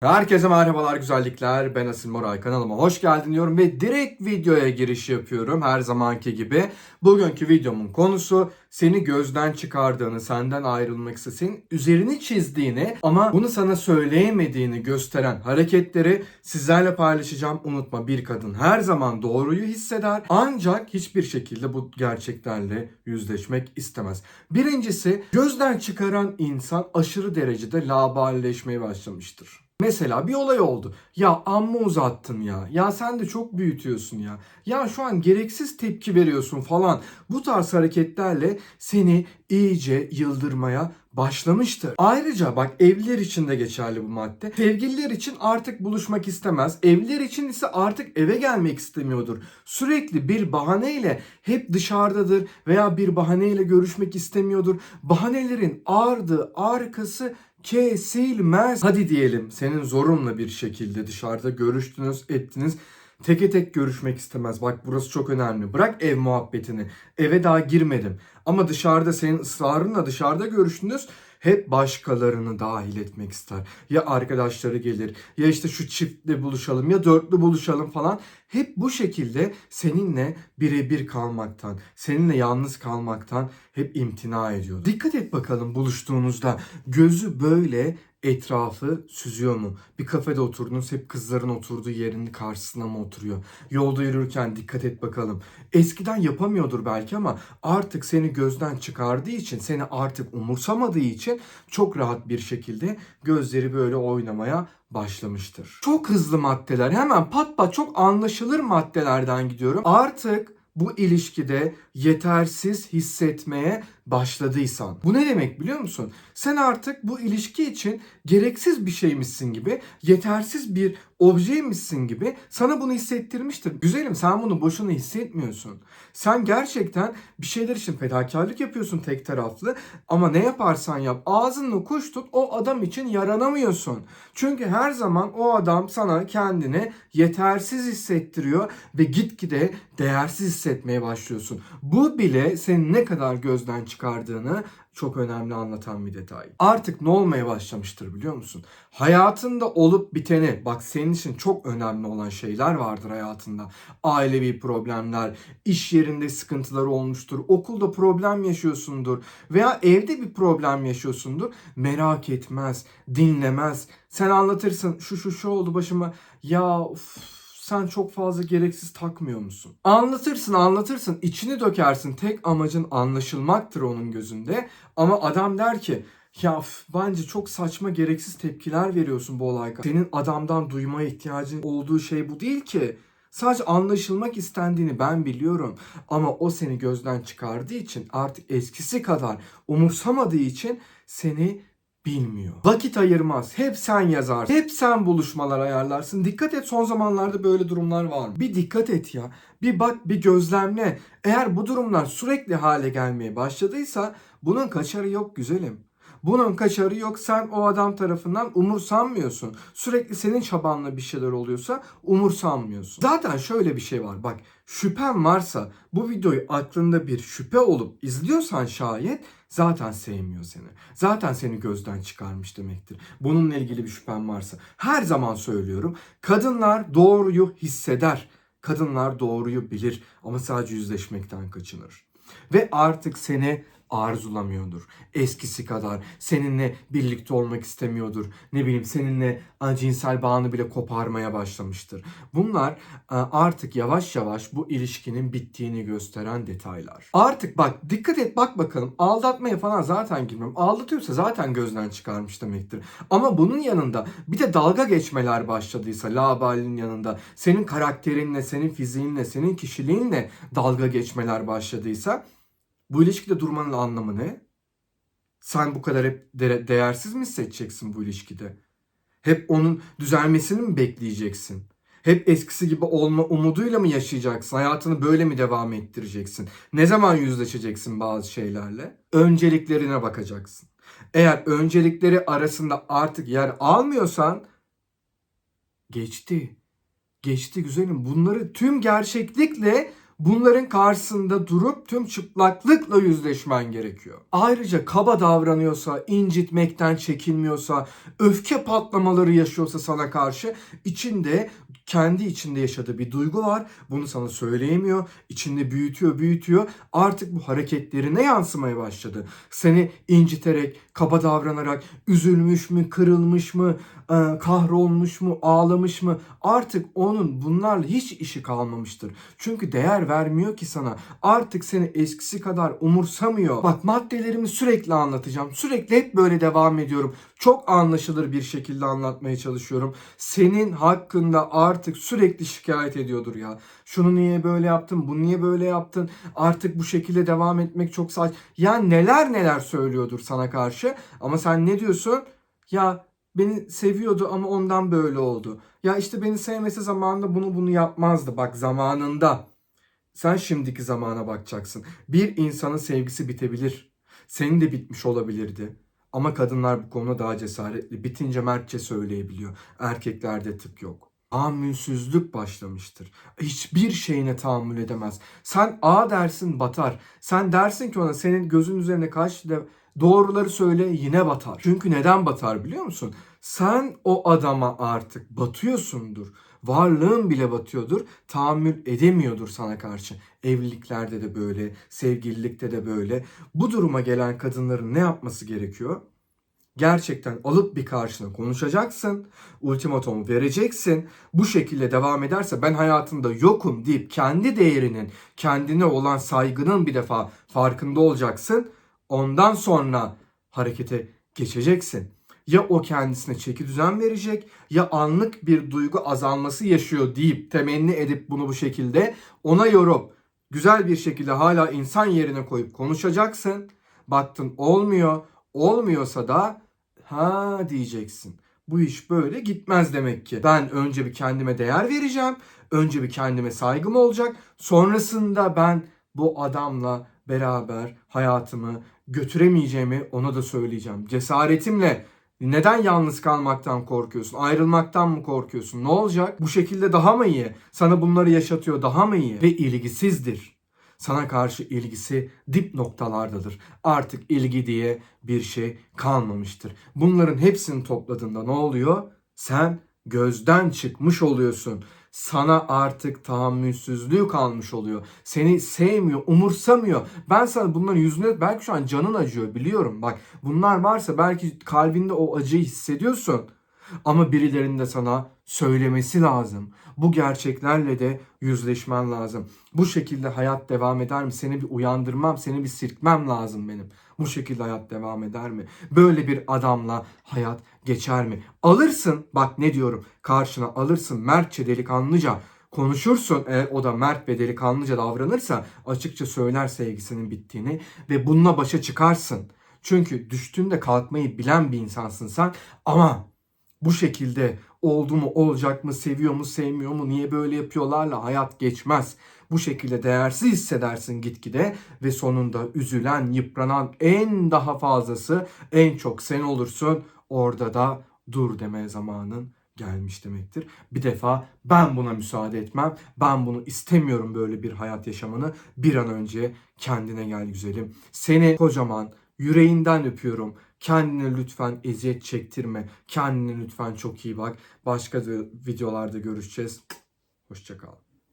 Herkese merhabalar güzellikler. Ben Asil Moray kanalıma hoş geldin diyorum ve direkt videoya giriş yapıyorum her zamanki gibi. Bugünkü videomun konusu seni gözden çıkardığını, senden ayrılmak istediğini, üzerini çizdiğini ama bunu sana söyleyemediğini gösteren hareketleri sizlerle paylaşacağım. Unutma bir kadın her zaman doğruyu hisseder ancak hiçbir şekilde bu gerçeklerle yüzleşmek istemez. Birincisi gözden çıkaran insan aşırı derecede laballeşmeye başlamıştır. Mesela bir olay oldu. Ya amma uzattın ya. Ya sen de çok büyütüyorsun ya. Ya şu an gereksiz tepki veriyorsun falan. Bu tarz hareketlerle seni iyice yıldırmaya başlamıştır. Ayrıca bak evliler için de geçerli bu madde. Sevgililer için artık buluşmak istemez. Evliler için ise artık eve gelmek istemiyordur. Sürekli bir bahaneyle hep dışarıdadır veya bir bahaneyle görüşmek istemiyordur. Bahanelerin ardı arkası kesilmez. Hadi diyelim senin zorunla bir şekilde dışarıda görüştünüz, ettiniz. Teke tek görüşmek istemez. Bak burası çok önemli. Bırak ev muhabbetini. Eve daha girmedim. Ama dışarıda senin ısrarınla dışarıda görüştünüz. Hep başkalarını dahil etmek ister. Ya arkadaşları gelir ya işte şu çiftle buluşalım ya dörtlü buluşalım falan. Hep bu şekilde seninle birebir kalmaktan, seninle yalnız kalmaktan hep imtina ediyor. Dikkat et bakalım buluştuğunuzda gözü böyle etrafı süzüyor mu? Bir kafede oturdunuz hep kızların oturduğu yerin karşısına mı oturuyor? Yolda yürürken dikkat et bakalım. Eskiden yapamıyordur belki ama artık seni gözden çıkardığı için, seni artık umursamadığı için çok rahat bir şekilde gözleri böyle oynamaya başlamıştır. Çok hızlı maddeler hemen pat pat çok anlaşılır maddelerden gidiyorum. Artık bu ilişkide yetersiz hissetmeye başladıysan. Bu ne demek biliyor musun? Sen artık bu ilişki için gereksiz bir şeymişsin gibi, yetersiz bir objeymişsin gibi sana bunu hissettirmiştir. Güzelim sen bunu boşuna hissetmiyorsun. Sen gerçekten bir şeyler için fedakarlık yapıyorsun tek taraflı ama ne yaparsan yap ağzınla kuş tut o adam için yaranamıyorsun. Çünkü her zaman o adam sana kendini yetersiz hissettiriyor ve gitgide değersiz hissetmeye başlıyorsun. Bu bile seni ne kadar gözden çıkardığını çok önemli anlatan bir detay. Artık ne olmaya başlamıştır biliyor musun? Hayatında olup biteni, bak senin için çok önemli olan şeyler vardır hayatında. Ailevi problemler, iş yerinde sıkıntılar olmuştur, okulda problem yaşıyorsundur veya evde bir problem yaşıyorsundur. Merak etmez, dinlemez. Sen anlatırsın şu şu şu oldu başıma. Ya uf, sen çok fazla gereksiz takmıyor musun? Anlatırsın anlatırsın içini dökersin tek amacın anlaşılmaktır onun gözünde ama adam der ki ya bence çok saçma gereksiz tepkiler veriyorsun bu olayda. Senin adamdan duymaya ihtiyacın olduğu şey bu değil ki. Sadece anlaşılmak istendiğini ben biliyorum. Ama o seni gözden çıkardığı için artık eskisi kadar umursamadığı için seni bilmiyor. Vakit ayırmaz. Hep sen yazarsın. Hep sen buluşmalar ayarlarsın. Dikkat et son zamanlarda böyle durumlar var mı? Bir dikkat et ya. Bir bak bir gözlemle. Eğer bu durumlar sürekli hale gelmeye başladıysa bunun kaçarı yok güzelim. Bunun kaçarı yok. Sen o adam tarafından umursanmıyorsun. Sürekli senin çabanla bir şeyler oluyorsa umursanmıyorsun. Zaten şöyle bir şey var. Bak şüphen varsa bu videoyu aklında bir şüphe olup izliyorsan şayet zaten sevmiyor seni. Zaten seni gözden çıkarmış demektir. Bununla ilgili bir şüphen varsa. Her zaman söylüyorum. Kadınlar doğruyu hisseder. Kadınlar doğruyu bilir ama sadece yüzleşmekten kaçınır. Ve artık seni arzulamıyordur. Eskisi kadar seninle birlikte olmak istemiyordur. Ne bileyim seninle a, cinsel bağını bile koparmaya başlamıştır. Bunlar a, artık yavaş yavaş bu ilişkinin bittiğini gösteren detaylar. Artık bak dikkat et bak bakalım aldatmaya falan zaten girmiyorum. Aldatıyorsa zaten gözden çıkarmış demektir. Ama bunun yanında bir de dalga geçmeler başladıysa labalin yanında senin karakterinle, senin fiziğinle, senin kişiliğinle dalga geçmeler başladıysa bu ilişkide durmanın anlamı ne? Sen bu kadar hep de- değersiz mi hissedeceksin bu ilişkide? Hep onun düzelmesini mi bekleyeceksin? Hep eskisi gibi olma umuduyla mı yaşayacaksın? Hayatını böyle mi devam ettireceksin? Ne zaman yüzleşeceksin bazı şeylerle? Önceliklerine bakacaksın. Eğer öncelikleri arasında artık yer almıyorsan geçti. Geçti güzelim. Bunları tüm gerçeklikle Bunların karşısında durup tüm çıplaklıkla yüzleşmen gerekiyor. Ayrıca kaba davranıyorsa, incitmekten çekinmiyorsa, öfke patlamaları yaşıyorsa sana karşı içinde kendi içinde yaşadığı bir duygu var. Bunu sana söyleyemiyor. İçinde büyütüyor, büyütüyor. Artık bu hareketlerine yansımaya başladı. Seni inciterek, kaba davranarak, üzülmüş mü, kırılmış mı, e, kahrolmuş mu, ağlamış mı? Artık onun bunlarla hiç işi kalmamıştır. Çünkü değer vermiyor ki sana. Artık seni eskisi kadar umursamıyor. Bak maddelerimi sürekli anlatacağım. Sürekli hep böyle devam ediyorum. Çok anlaşılır bir şekilde anlatmaya çalışıyorum. Senin hakkında artık sürekli şikayet ediyordur ya. Şunu niye böyle yaptın, bunu niye böyle yaptın? Artık bu şekilde devam etmek çok saç. Ya neler neler söylüyordur sana karşı. Ama sen ne diyorsun? Ya beni seviyordu ama ondan böyle oldu. Ya işte beni sevmese zamanında bunu bunu yapmazdı. Bak zamanında. Sen şimdiki zamana bakacaksın. Bir insanın sevgisi bitebilir. Senin de bitmiş olabilirdi. Ama kadınlar bu konuda daha cesaretli. Bitince mertçe söyleyebiliyor. Erkeklerde tık yok. Tahammülsüzlük başlamıştır. Hiçbir şeyine tahammül edemez. Sen A dersin batar. Sen dersin ki ona senin gözün üzerine kaç de doğruları söyle yine batar. Çünkü neden batar biliyor musun? Sen o adama artık batıyorsundur. Varlığın bile batıyordur. Tahammül edemiyordur sana karşı. Evliliklerde de böyle, sevgililikte de böyle. Bu duruma gelen kadınların ne yapması gerekiyor? gerçekten alıp bir karşına konuşacaksın. Ultimatomu vereceksin. Bu şekilde devam ederse ben hayatında yokum deyip kendi değerinin, kendine olan saygının bir defa farkında olacaksın. Ondan sonra harekete geçeceksin. Ya o kendisine çeki düzen verecek ya anlık bir duygu azalması yaşıyor deyip temenni edip bunu bu şekilde ona yorup güzel bir şekilde hala insan yerine koyup konuşacaksın. Baktın olmuyor. Olmuyorsa da ha diyeceksin. Bu iş böyle gitmez demek ki. Ben önce bir kendime değer vereceğim. Önce bir kendime saygım olacak. Sonrasında ben bu adamla beraber hayatımı götüremeyeceğimi ona da söyleyeceğim. Cesaretimle neden yalnız kalmaktan korkuyorsun? Ayrılmaktan mı korkuyorsun? Ne olacak? Bu şekilde daha mı iyi? Sana bunları yaşatıyor daha mı iyi? Ve ilgisizdir. Sana karşı ilgisi dip noktalardadır. Artık ilgi diye bir şey kalmamıştır. Bunların hepsini topladığında ne oluyor? Sen gözden çıkmış oluyorsun. Sana artık tahammülsüzlüğü kalmış oluyor. Seni sevmiyor, umursamıyor. Ben sana bunların yüzüne belki şu an canın acıyor biliyorum. Bak bunlar varsa belki kalbinde o acıyı hissediyorsun. Ama birilerinin de sana söylemesi lazım. Bu gerçeklerle de yüzleşmen lazım. Bu şekilde hayat devam eder mi? Seni bir uyandırmam, seni bir sirkmem lazım benim. Bu şekilde hayat devam eder mi? Böyle bir adamla hayat geçer mi? Alırsın, bak ne diyorum, karşına alırsın mertçe delikanlıca konuşursun eğer o da mert ve delikanlıca davranırsa açıkça söyler sevgisinin bittiğini ve bununla başa çıkarsın. Çünkü düştüğünde kalkmayı bilen bir insansın sen ama bu şekilde oldu mu olacak mı seviyor mu sevmiyor mu niye böyle yapıyorlarla hayat geçmez. Bu şekilde değersiz hissedersin gitgide ve sonunda üzülen, yıpranan en daha fazlası en çok sen olursun. Orada da dur deme zamanın gelmiş demektir. Bir defa ben buna müsaade etmem. Ben bunu istemiyorum böyle bir hayat yaşamanı. Bir an önce kendine gel güzelim. Seni kocaman yüreğinden öpüyorum. Kendine lütfen eziyet çektirme. Kendine lütfen çok iyi bak. Başka videolarda görüşeceğiz. Hoşçakal.